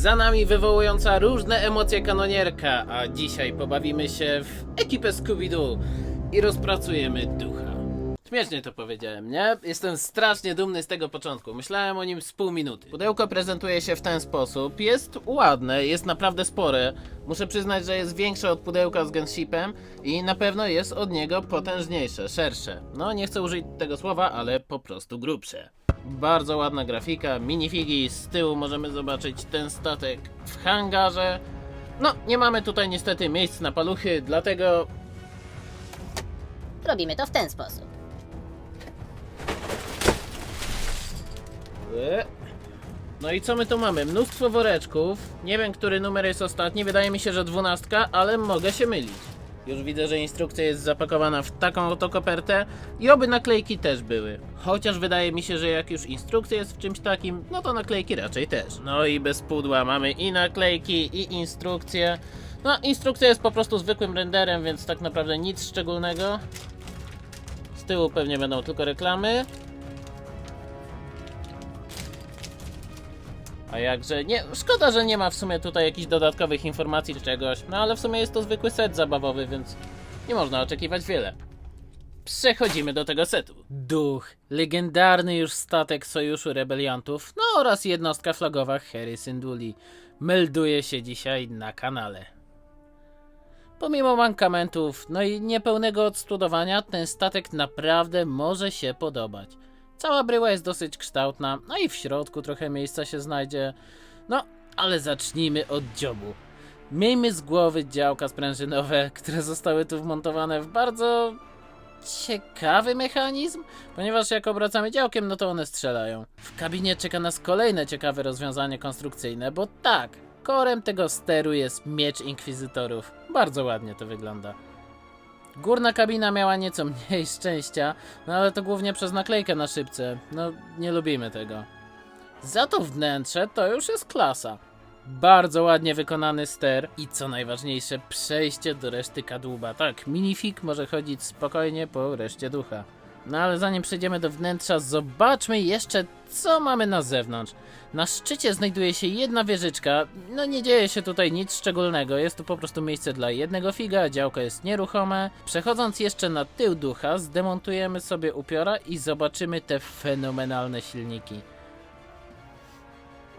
Za nami wywołująca różne emocje kanonierka, a dzisiaj pobawimy się w ekipę Scooby-Doo i rozpracujemy ducha. Śmiesznie to powiedziałem, nie? Jestem strasznie dumny z tego początku. Myślałem o nim z pół minuty. Pudełko prezentuje się w ten sposób. Jest ładne, jest naprawdę spore. Muszę przyznać, że jest większe od pudełka z Genshipem i na pewno jest od niego potężniejsze, szersze. No, nie chcę użyć tego słowa, ale po prostu grubsze. Bardzo ładna grafika, minifigi, z tyłu możemy zobaczyć ten statek w hangarze. No, nie mamy tutaj niestety miejsc na paluchy, dlatego Robimy to w ten sposób. E. No i co my tu mamy? Mnóstwo woreczków. Nie wiem, który numer jest ostatni. Wydaje mi się, że dwunastka, ale mogę się mylić. Już widzę, że instrukcja jest zapakowana w taką oto kopertę i oby naklejki też były. Chociaż wydaje mi się, że jak już instrukcja jest w czymś takim, no to naklejki raczej też. No i bez pudła mamy i naklejki, i instrukcję. No, instrukcja jest po prostu zwykłym renderem, więc tak naprawdę nic szczególnego. Z tyłu pewnie będą tylko reklamy. A jakże nie, szkoda, że nie ma w sumie tutaj jakichś dodatkowych informacji czy czegoś, no ale w sumie jest to zwykły set zabawowy, więc nie można oczekiwać wiele. Przechodzimy do tego setu. Duch, legendarny już statek Sojuszu Rebeliantów, no oraz jednostka flagowa Harry Synduli, melduje się dzisiaj na kanale. Pomimo mankamentów, no i niepełnego odstudowania, ten statek naprawdę może się podobać. Cała bryła jest dosyć kształtna, no i w środku trochę miejsca się znajdzie. No, ale zacznijmy od dziobu. Miejmy z głowy działka sprężynowe, które zostały tu wmontowane w bardzo ciekawy mechanizm, ponieważ jak obracamy działkiem, no to one strzelają. W kabinie czeka nas kolejne ciekawe rozwiązanie konstrukcyjne, bo tak, korem tego steru jest miecz inkwizytorów. Bardzo ładnie to wygląda. Górna kabina miała nieco mniej szczęścia, no ale to głównie przez naklejkę na szybce. No, nie lubimy tego. Za to wnętrze to już jest klasa. Bardzo ładnie wykonany ster i co najważniejsze, przejście do reszty kadłuba. Tak, minifig może chodzić spokojnie po reszcie ducha. No ale zanim przejdziemy do wnętrza, zobaczmy jeszcze, co mamy na zewnątrz. Na szczycie znajduje się jedna wieżyczka. No nie dzieje się tutaj nic szczególnego, jest to po prostu miejsce dla jednego figa, działko jest nieruchome. Przechodząc jeszcze na tył ducha, zdemontujemy sobie upiora i zobaczymy te fenomenalne silniki.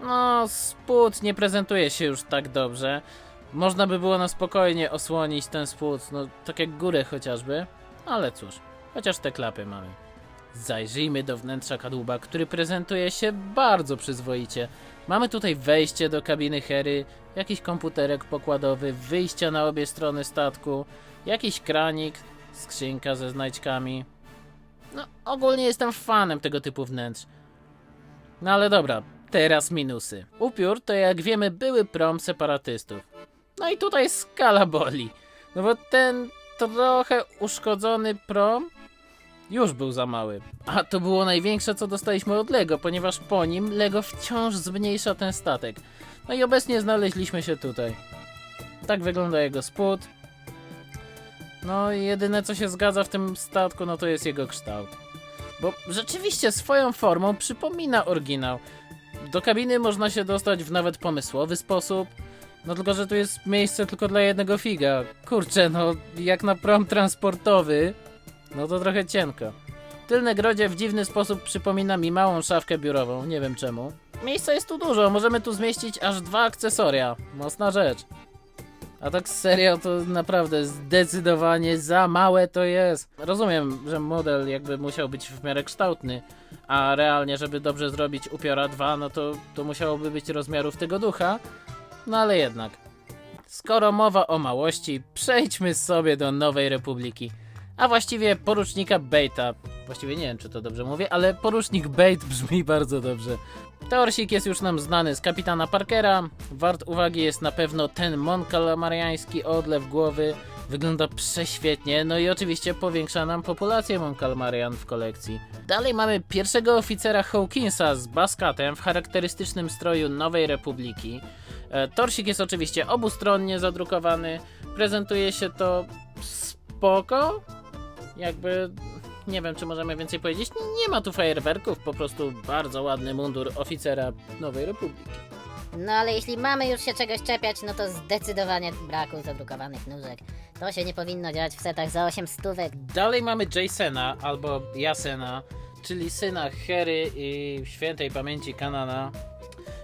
No, spód nie prezentuje się już tak dobrze. Można by było na spokojnie osłonić ten spód, no tak jak górę chociażby. Ale cóż, chociaż te klapy mamy. Zajrzyjmy do wnętrza kadłuba, który prezentuje się bardzo przyzwoicie. Mamy tutaj wejście do kabiny Hery, jakiś komputerek pokładowy, wyjścia na obie strony statku, jakiś kranik, skrzynka ze znajdźkami. No, ogólnie jestem fanem tego typu wnętrz. No ale dobra, teraz minusy. Upiór to jak wiemy były prom separatystów. No i tutaj skala boli. No bo ten trochę uszkodzony prom już był za mały. A to było największe, co dostaliśmy od Lego, ponieważ po nim Lego wciąż zmniejsza ten statek. No i obecnie znaleźliśmy się tutaj. Tak wygląda jego spód. No i jedyne, co się zgadza w tym statku, no to jest jego kształt. Bo rzeczywiście swoją formą przypomina oryginał. Do kabiny można się dostać w nawet pomysłowy sposób. No tylko, że tu jest miejsce tylko dla jednego figa. Kurczę, no jak na prom transportowy, no to trochę cienko. Tylne grodzie w dziwny sposób przypomina mi małą szafkę biurową, nie wiem czemu. Miejsca jest tu dużo, możemy tu zmieścić aż dwa akcesoria. Mocna rzecz. A tak serio to naprawdę zdecydowanie za małe to jest. Rozumiem, że model jakby musiał być w miarę kształtny, a realnie, żeby dobrze zrobić upiora 2, no to, to musiałoby być rozmiarów tego ducha. No ale jednak. Skoro mowa o małości, przejdźmy sobie do Nowej Republiki. A właściwie porucznika Baita. Właściwie nie wiem, czy to dobrze mówię, ale porucznik Bait brzmi bardzo dobrze. Torsik jest już nam znany z kapitana Parkera. Wart uwagi jest na pewno ten monkalamariański odlew głowy. Wygląda prześwietnie, no i oczywiście powiększa nam populację Monkalmarian w kolekcji. Dalej mamy pierwszego oficera Hawkinsa z Baskatem w charakterystycznym stroju Nowej Republiki. E, Torsik jest oczywiście obustronnie zadrukowany. Prezentuje się to spoko. Jakby nie wiem, czy możemy więcej powiedzieć. Nie ma tu fajerwerków, po prostu bardzo ładny mundur oficera Nowej Republiki. No ale jeśli mamy już się czegoś czepiać, no to zdecydowanie braku zadrukowanych nóżek. To się nie powinno dziać w setach za 8 stówek. Dalej mamy Jasona albo Jasena, czyli syna Hery i świętej pamięci Kanana.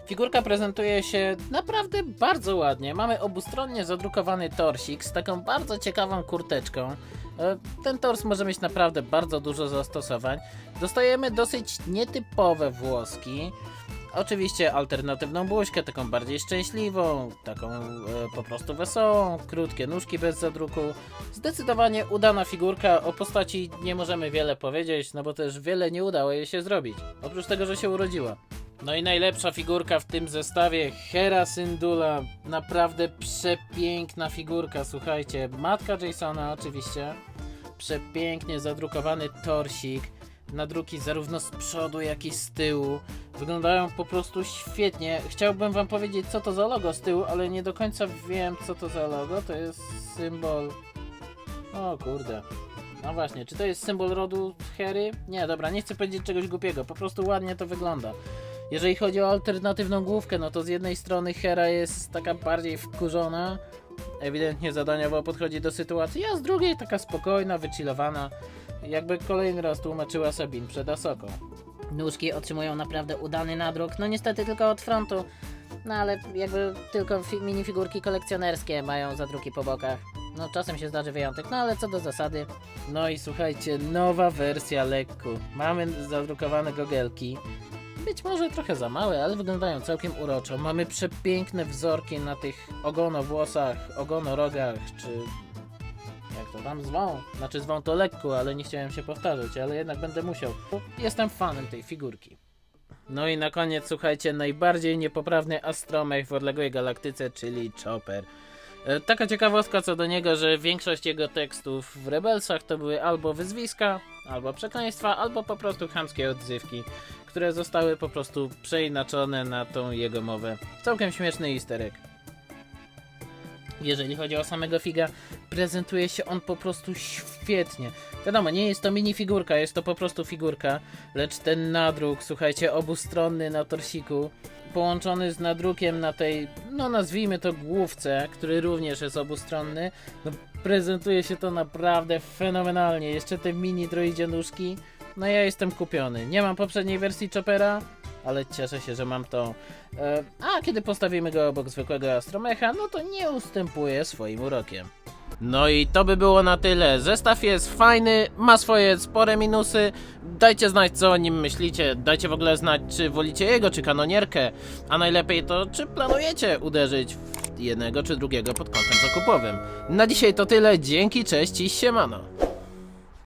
Figurka prezentuje się naprawdę bardzo ładnie. Mamy obustronnie zadrukowany torsik z taką bardzo ciekawą kurteczką. E, Ten tors może mieć naprawdę bardzo dużo zastosowań. Dostajemy dosyć nietypowe włoski. Oczywiście alternatywną buźkę, taką bardziej szczęśliwą, taką e, po prostu wesołą, krótkie nóżki bez zadruku. Zdecydowanie udana figurka, o postaci nie możemy wiele powiedzieć, no bo też wiele nie udało jej się zrobić. Oprócz tego, że się urodziła. No i najlepsza figurka w tym zestawie, Hera Syndulla. Naprawdę przepiękna figurka, słuchajcie. Matka Jasona oczywiście. Przepięknie zadrukowany torsik. Nadruki zarówno z przodu, jak i z tyłu. Wyglądają po prostu świetnie. Chciałbym wam powiedzieć, co to za logo z tyłu, ale nie do końca wiem, co to za logo. To jest symbol... O kurde. No właśnie, czy to jest symbol rodu Hery? Nie, dobra, nie chcę powiedzieć czegoś głupiego, po prostu ładnie to wygląda. Jeżeli chodzi o alternatywną główkę, no to z jednej strony Hera jest taka bardziej wkurzona, ewidentnie zadaniowo podchodzi do sytuacji, a z drugiej taka spokojna, wychillowana, jakby kolejny raz tłumaczyła Sabin przed Asoką. Nóżki otrzymują naprawdę udany nadruk, no niestety tylko od frontu. No ale jakby tylko fi- minifigurki kolekcjonerskie mają zadruki po bokach. No czasem się zdarzy wyjątek, no ale co do zasady. No i słuchajcie, nowa wersja lekku. Mamy zadrukowane gogelki. Być może trochę za małe, ale wyglądają całkiem uroczo. Mamy przepiękne wzorki na tych ogonowłosach, ogonorogach, czy jak to tam zwą. Znaczy zwą to lekko, ale nie chciałem się powtarzać, ale jednak będę musiał. Jestem fanem tej figurki. No i na koniec, słuchajcie, najbardziej niepoprawny astromech w odległej galaktyce, czyli Chopper. E, Taka ciekawostka co do niego, że większość jego tekstów w Rebelsach to były albo wyzwiska, albo przekleństwa, albo po prostu chamskie odzywki, które zostały po prostu przeinaczone na tą jego mowę. Całkiem śmieszny easter egg. Jeżeli chodzi o samego Figa, prezentuje się on po prostu świetnie. Wiadomo, nie jest to minifigurka, jest to po prostu figurka, lecz ten nadruk, słuchajcie, obustronny na torsiku, połączony z nadrukiem na tej, no nazwijmy to główce, który również jest obustronny, no prezentuje się to naprawdę fenomenalnie. Jeszcze te mini droidzie nóżki, no ja jestem kupiony. Nie mam poprzedniej wersji Choppera, ale cieszę się, że mam to. E, a kiedy postawimy go obok zwykłego Astromecha, no to nie ustępuje swoim urokiem. No i to by było na tyle. Zestaw jest fajny, ma swoje spore minusy. Dajcie znać, co o nim myślicie. Dajcie w ogóle znać, czy wolicie jego, czy kanonierkę. A najlepiej to, czy planujecie uderzyć w jednego czy drugiego pod kątem zakupowym. Na dzisiaj to tyle. Dzięki, cześć i siemano.